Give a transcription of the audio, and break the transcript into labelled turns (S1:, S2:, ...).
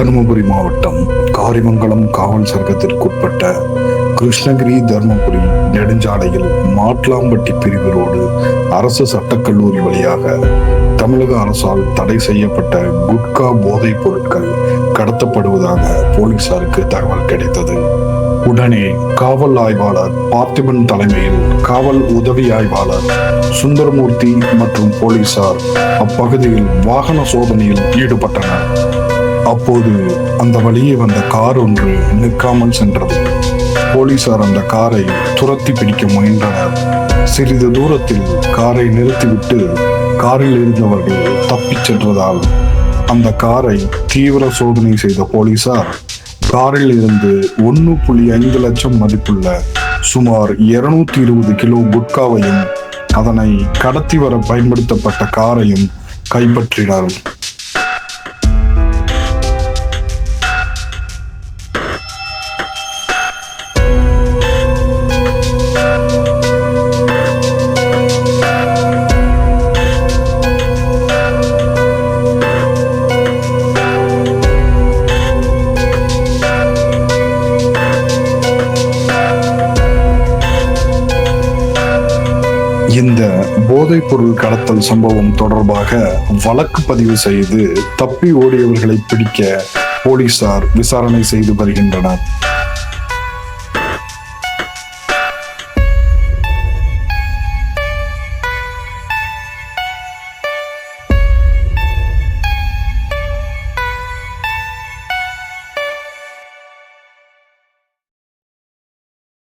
S1: தருமபுரி மாவட்டம் காரிமங்கலம் காவல் சரகத்திற்குட்பட்ட கிருஷ்ணகிரி தருமபுரி நெடுஞ்சாலையில் மாட்லாம்பட்டி பிரிவரோடு அரசு சட்டக்கல்லூரி வழியாக தமிழக அரசால் தடை செய்யப்பட்ட குட்கா போதைப் பொருட்கள் கடத்தப்படுவதாக போலீசாருக்கு தகவல் கிடைத்தது. உடனே காவல் ஆய்வாளர் பார்த்திபன் தலைமையில் காவல் உதவி ஆய்வாளர் சுந்தரமூர்த்தி மற்றும் போலீசார் அப்பகுதியில் வாகன சோதனையில் ஈடுபட்டனர். அப்போது அந்த வழியே வந்த கார் ஒன்று நிற்காமல் சென்றது. போலீசார் அந்த காரை துரத்தி பிடிக்க முயன்றனர். சிறிது தூரத்தில் காரை நிறுத்திவிட்டு காரில் இருந்தவர்கள் தப்பிச் சென்றதால் அந்த காரை தீவிர சோதனை செய்த போலீசார் காரில் இருந்து ஒன்று புள்ளி ஐந்து லட்சம் மதிப்புள்ள சுமார் இருநூத்தி இருபது கிலோ குட்காவையும் அதனை கடத்தி வர பயன்படுத்தப்பட்ட காரையும் கைப்பற்றினார்கள். இந்த போதைப் பொருள் கடத்தல் சம்பவம் தொடர்பாக வழக்கு பதிவு செய்து தப்பி ஓடியவர்களை பிடிக்க போலீசார் விசாரணை செய்து வருகின்றனர்.